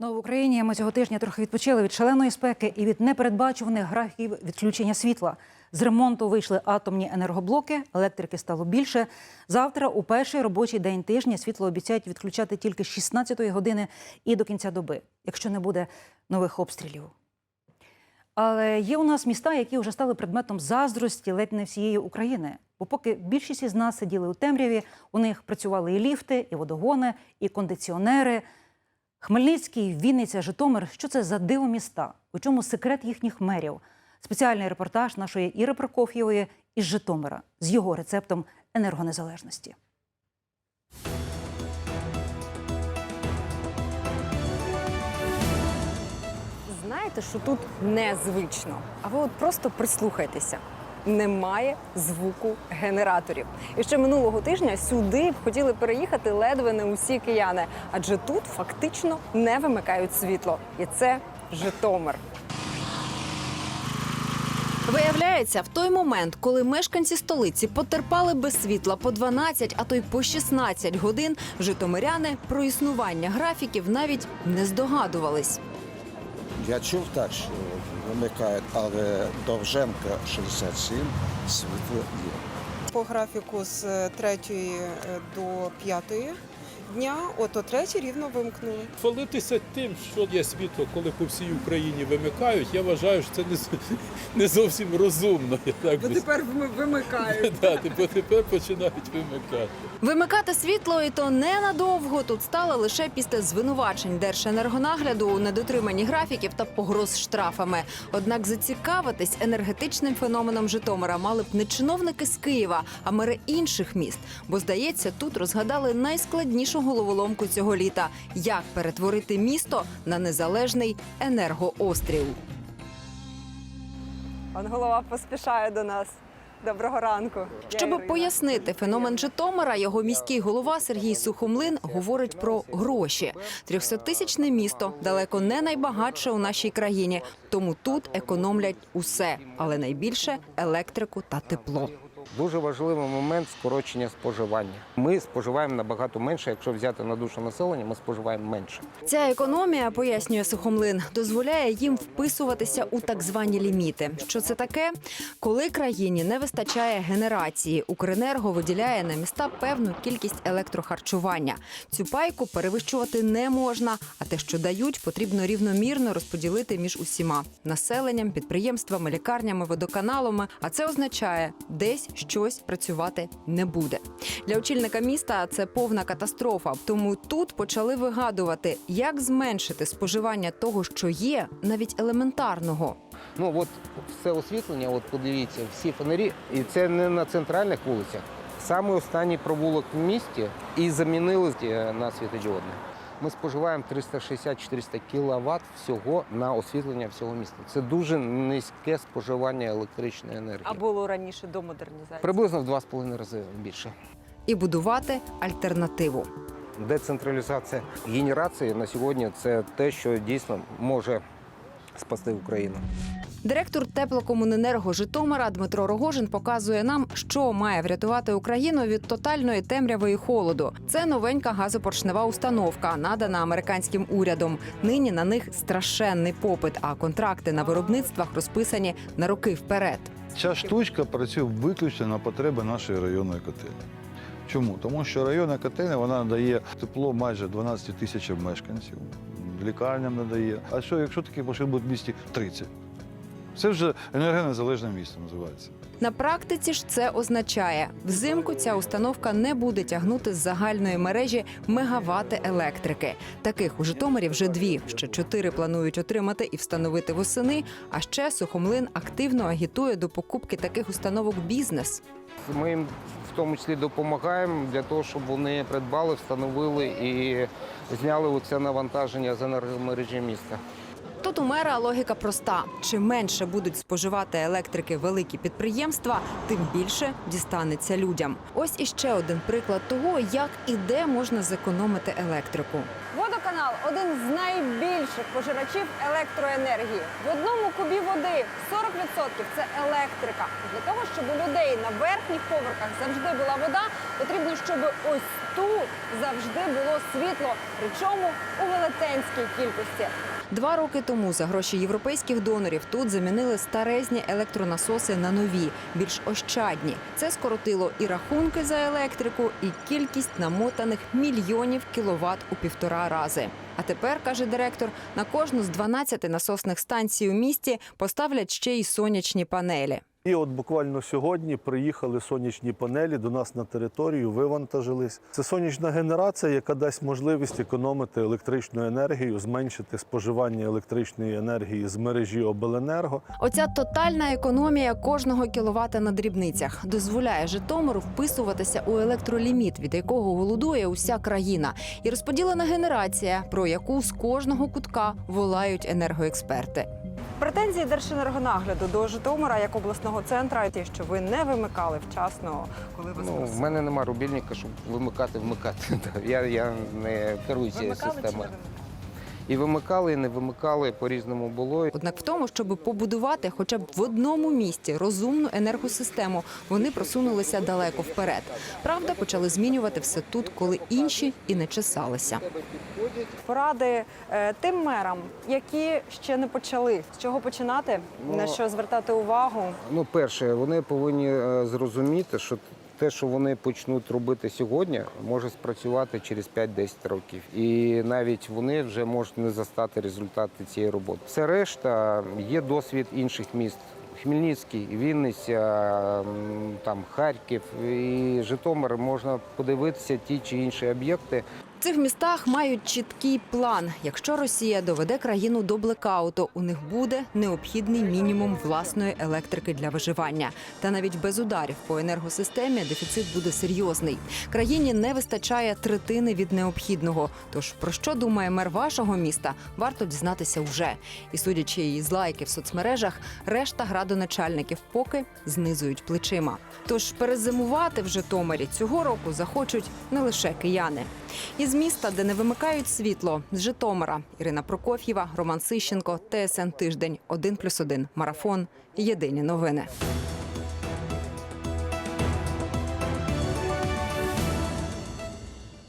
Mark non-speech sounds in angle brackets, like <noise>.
Ну, в Україні ми цього тижня трохи відпочили від шаленої спеки і від непередбачуваних графіків відключення світла. З ремонту вийшли атомні енергоблоки, електрики стало більше. Завтра, у перший робочий день тижня, світло обіцяють відключати тільки з 16-ї години і до кінця доби, якщо не буде нових обстрілів. Але є у нас міста, які вже стали предметом заздрості ледь не всієї України. Бо поки більшість із нас сиділи у темряві, у них працювали і ліфти, і водогони, і кондиціонери. Хмельницький, Вінниця, Житомир що це за диво міста? У чому секрет їхніх мерів? Спеціальний репортаж нашої Іри Прокоф'євої із Житомира з його рецептом енергонезалежності. Знаєте, що тут незвично. А ви от просто прислухайтеся. Немає звуку генераторів. І ще минулого тижня сюди б хотіли переїхати ледве не усі кияни, адже тут фактично не вимикають світло. І це Житомир. Виявляється, в той момент, коли мешканці столиці потерпали без світла по 12, а то й по 16 годин, житомиряни про існування графіків навіть не здогадувались. Я чув так, що вимикають, але Довженка 67 світло є. По графіку з 3 до 5 дня, от о 3 рівно вимкнули. Хвалитися тим, що є світло, коли по всій Україні вимикають, я вважаю, що це не, не зовсім розумно. Я так би тепер вимикають. <laughs> Да, тепер, тепер починають вимикати. Вимикати світло і то ненадовго тут стало лише після звинувачень Держенергонагляду у недотриманні графіків та погроз штрафами. Однак зацікавитись енергетичним феноменом Житомира мали б не чиновники з Києва, а мери інших міст. Бо здається, тут розгадали найскладнішу головоломку цього літа: як перетворити місто на незалежний енергоострів. Пан голова поспішає до нас. Доброго ранку. Щоб пояснити феномен Житомира, його міський голова Сергій Сухомлин говорить про гроші. Трьохсоттисячне місто далеко не найбагатше у нашій країні, тому тут економлять усе, але найбільше електрику та тепло. Дуже важливий момент скорочення споживання. Ми споживаємо набагато менше. Якщо взяти на душу населення, ми споживаємо менше. Ця економія, пояснює Сухомлин, дозволяє їм вписуватися у так звані ліміти. Що це таке? Коли країні не вистачає генерації, Укренерго виділяє на міста певну кількість електрохарчування. Цю пайку перевищувати не можна, а те, що дають, потрібно рівномірно розподілити між усіма населенням, підприємствами, лікарнями, водоканалами. А це означає, десь щось працювати не буде. Для очільника міста це повна катастрофа. Тому тут почали вигадувати, як зменшити споживання того, що є, навіть елементарного. Ну от все освітлення, от подивіться, всі фонарі, і це не на центральних вулицях. Саме останній провулок в місті і замінили е, на світодіодне. Ми споживаємо 360-400 кВт всього на освітлення всього міста. Це дуже низьке споживання електричної енергії. А було раніше до модернізації. Приблизно в 2,5 рази більше. І будувати альтернативу. Децентралізація генерації на сьогодні це те, що дійсно може спасти Україну. Директор теплокомуненерго Житомира Дмитро Рогожин показує нам, що має врятувати Україну від тотальної темряви і холоду. Це новенька газопоршнева установка, надана американським урядом. Нині на них страшенний попит, а контракти на виробництвах розписані на роки вперед. Ця штучка працює виключно на потреби нашої районної котельні. Чому? Тому що районна котельня вона надає тепло майже 12 тисячам мешканців, лікарням надає. А що, якщо таких машин буде в місті 30? Це вже енергонезалежне місто називається. На практиці ж це означає, взимку ця установка не буде тягнути з загальної мережі мегавати електрики. Таких у Житомирі вже дві. Ще чотири планують отримати і встановити восени. А ще Сухомлин активно агітує до покупки таких установок бізнес. Ми їм в тому числі допомагаємо для того, щоб вони придбали, встановили і зняли оце навантаження з енергомережі міста. Тут у мера логіка проста: чим менше будуть споживати електрики великі підприємства, тим більше дістанеться людям. Ось іще один приклад того, як і де можна зекономити електрику. Водоканал один з найбільших пожирачів електроенергії. В одному кубі води 40% – це електрика. Для того, щоб у людей на верхніх поверхах завжди була вода, потрібно, щоб ось тут завжди було світло, причому у велетенській кількості. Два роки тому за гроші європейських донорів тут замінили старезні електронасоси на нові, більш ощадні. Це скоротило і рахунки за електрику, і кількість намотаних мільйонів кіловат у півтора рази. А тепер, каже директор, на кожну з 12 насосних станцій у місті поставлять ще й сонячні панелі. І от буквально сьогодні приїхали сонячні панелі до нас на територію, вивантажились. Це сонячна генерація, яка дасть можливість економити електричну енергію, зменшити споживання електричної енергії з мережі обленерго. Оця тотальна економія кожного кіловата на дрібницях дозволяє Житомиру вписуватися у електроліміт, від якого голодує уся країна, і розподілена генерація, про яку з кожного кутка волають енергоексперти. Претензії Держенергонагляду до Житомира як обласного центра, ті, що ви не вимикали вчасно, коли вас Ну, в мене немає рубільника, щоб вимикати, вмикати. <laughs> Я, я не керую цією Вимикали чи не системою. І вимикали, і не вимикали, по-різному було. Однак в тому, щоб побудувати хоча б в одному місті розумну енергосистему, вони просунулися далеко вперед. Правда, почали змінювати все тут, коли інші і не чесалися. Поради е, тим мерам, які ще не почали. З чого починати? Ну, на що звертати увагу? Ну, перше, вони повинні е, зрозуміти, що те, що вони почнуть робити сьогодні, може спрацювати через 5-10 років. І навіть вони вже можуть не застати результати цієї роботи. Все решта є досвід інших міст. Хмельницький, Вінниця, там Харків і Житомир можна подивитися ті чи інші об'єкти, Цих містах мають чіткий план. Якщо Росія доведе країну до блекауту, у них буде необхідний мінімум власної електрики для виживання. Та навіть без ударів по енергосистемі дефіцит буде серйозний. Країні не вистачає третини від необхідного. Тож про що думає мер вашого міста, варто дізнатися вже. І судячи із лайків в соцмережах, решта градоначальників поки знизують плечима. Тож перезимувати в Житомирі цього року захочуть не лише кияни. Із міста, де не вимикають світло, з Житомира. Ірина Прокоф'єва, Роман Сищенко, ТСН Тиждень, 1+,1, Марафон. Єдині новини.